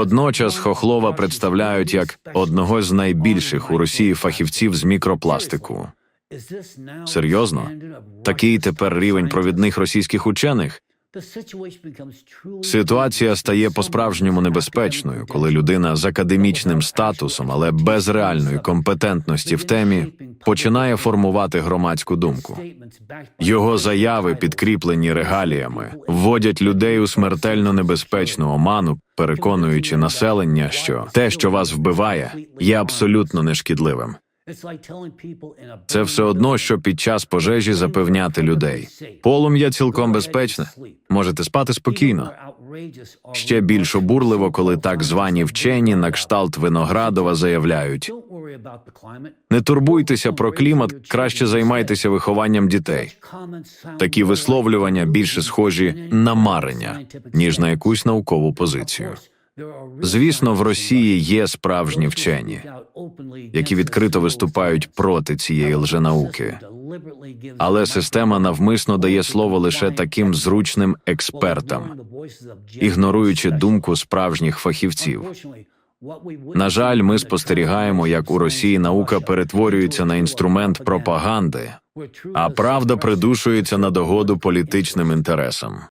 Водночас Хохлова представляють як одного з найбільших у Росії фахівців з мікропластику. Серйозно? Такий тепер рівень провідних російських учених. Ситуація стає по-справжньому небезпечною, коли людина з академічним статусом, але без реальної компетентності в темі, починає формувати громадську думку. Його заяви, підкріплені регаліями, вводять людей у смертельно небезпечну оману, переконуючи населення, що те, що вас вбиває, є абсолютно нешкідливим. Це все одно, що під час пожежі запевняти людей. Полум'я цілком безпечне. Можете спати спокійно. Ще більш обурливо, коли так звані вчені на кшталт Виноградова заявляють: не турбуйтеся про клімат, краще займайтеся вихованням дітей. Такі висловлювання більше схожі на марення, ніж на якусь наукову позицію. Звісно, в Росії є справжні вчені, які відкрито виступають проти цієї лженауки. Але система навмисно дає слово лише таким зручним експертам, ігноруючи думку справжніх фахівців. На жаль, ми спостерігаємо, як у Росії наука перетворюється на інструмент пропаганди, а правда придушується на догоду політичним інтересам.